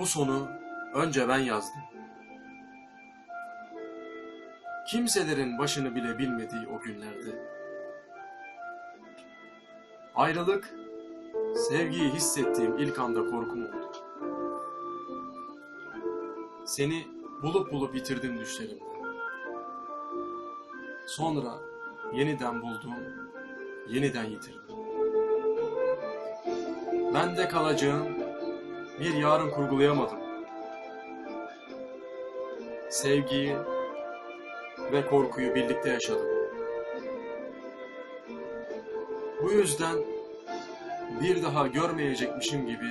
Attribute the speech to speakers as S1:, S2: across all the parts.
S1: Bu sonu önce ben yazdım. Kimselerin başını bile bilmediği o günlerde. Ayrılık, sevgiyi hissettiğim ilk anda korkum oldu. Seni bulup bulup bitirdim düşlerimde. Sonra yeniden buldum, yeniden yitirdim. Ben de kalacağım bir yarın kurgulayamadım. Sevgiyi ve korkuyu birlikte yaşadım. Bu yüzden bir daha görmeyecekmişim gibi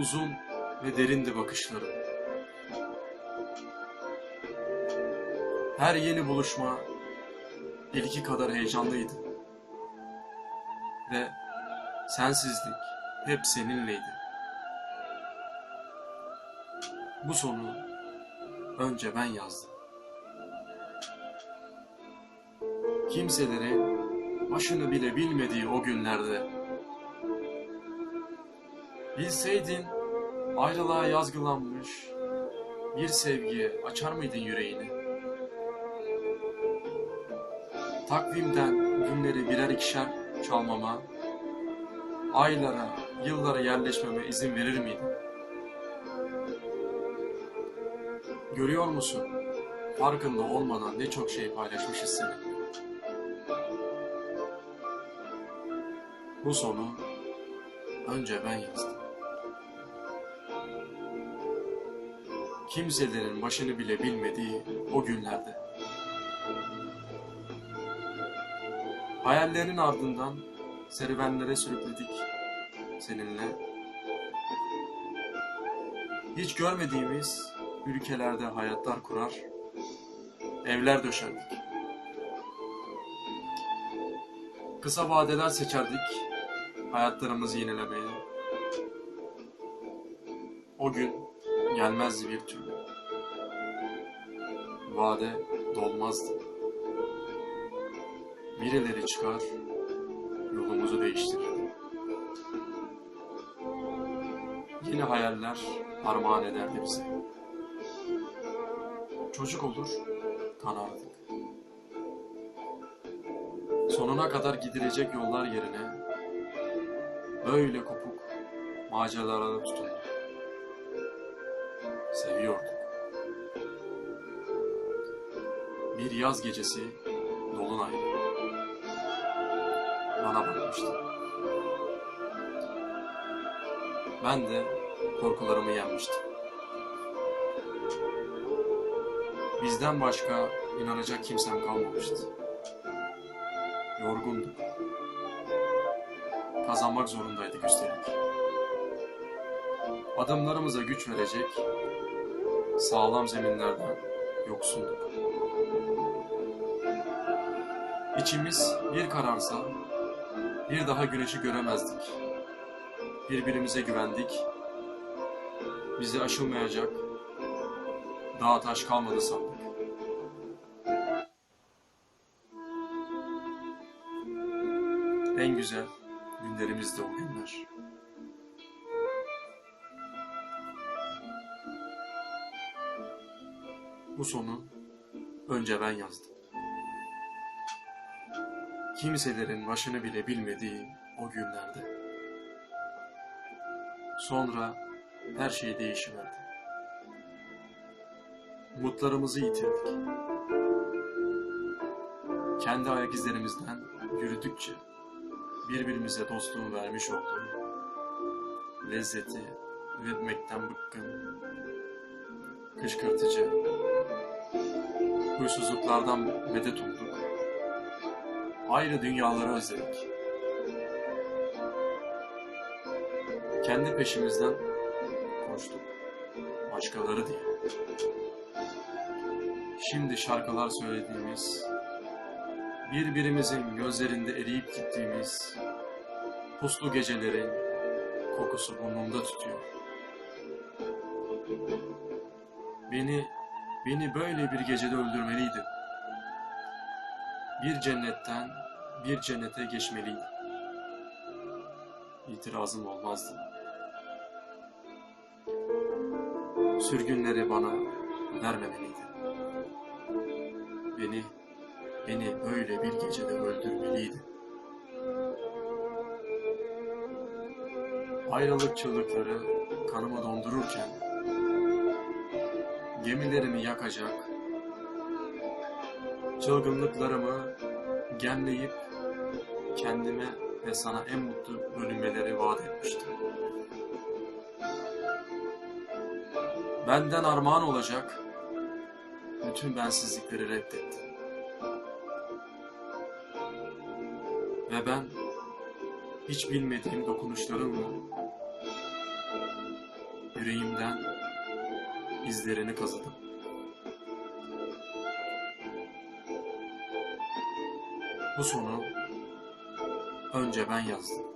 S1: uzun ve derindi bakışlarım. Her yeni buluşma ilki kadar heyecanlıydı. Ve sensizlik hep seninleydi. Bu sonu önce ben yazdım. Kimselerin başını bile bilmediği o günlerde. Bilseydin ayrılığa yazgılanmış bir sevgiye açar mıydın yüreğini? Takvimden günleri birer ikişer çalmama, aylara, yıllara yerleşmeme izin verir miydin? Görüyor musun? Farkında olmadan ne çok şey paylaşmışız seninle. Bu sonu önce ben yazdım. Kimselerin başını bile bilmediği o günlerde. Hayallerin ardından serüvenlere sürükledik seninle. Hiç görmediğimiz ülkelerde hayatlar kurar, evler döşerdik. Kısa vadeler seçerdik hayatlarımızı yenilemeye. O gün gelmezdi bir türlü. Vade dolmazdı. Birileri çıkar, yolumuzu değiştirir. Yeni hayaller armağan ederdi bize. Çocuk olur, tanardık. Sonuna kadar gidilecek yollar yerine böyle kopuk maceralara tutunduk. Seviyorduk. Bir yaz gecesi dolunay. Bana bakmıştı. Ben de korkularımı yenmiştim. Bizden başka inanacak kimsem kalmamıştı. Yorgunduk. Kazanmak zorundaydık üstelik. Adımlarımıza güç verecek sağlam zeminlerden yoksunduk. İçimiz bir kararsa bir daha güneşi göremezdik. Birbirimize güvendik. Bize aşılmayacak dağ taş kalmadı sandık. En güzel günlerimizdi o günler. Bu sonu önce ben yazdım. Kimselerin başını bile bilmediği o günlerde. Sonra her şey değişiverdi. Umutlarımızı yitirdik. Kendi ayak izlerimizden yürüdükçe birbirimize dostluğu vermiş olduğu lezzeti üretmekten bıkkın, kışkırtıcı, huysuzluklardan medet umduk. Ayrı dünyaları özledik. Kendi peşimizden koştuk. Başkaları diye. Şimdi şarkılar söylediğimiz, birbirimizin gözlerinde eriyip gittiğimiz puslu gecelerin kokusu burnumda tutuyor. Beni, beni böyle bir gecede öldürmeliydin. Bir cennetten bir cennete geçmeliydim. İtirazım olmazdı. Sürgünleri bana vermemeliydi. Beni, beni böyle bir gecede öldürmeliydi. Ayrılık çığlıkları kanımı dondururken gemilerimi yakacak, çılgınlıklarımı genleyip kendime ve sana en mutlu bölünmeleri vaat etmiştim. Benden armağan olacak bütün bensizlikleri reddettim. Ve ben hiç bilmediğim dokunuşlarımla yüreğimden izlerini kazıdım. Bu sonu önce ben yazdım.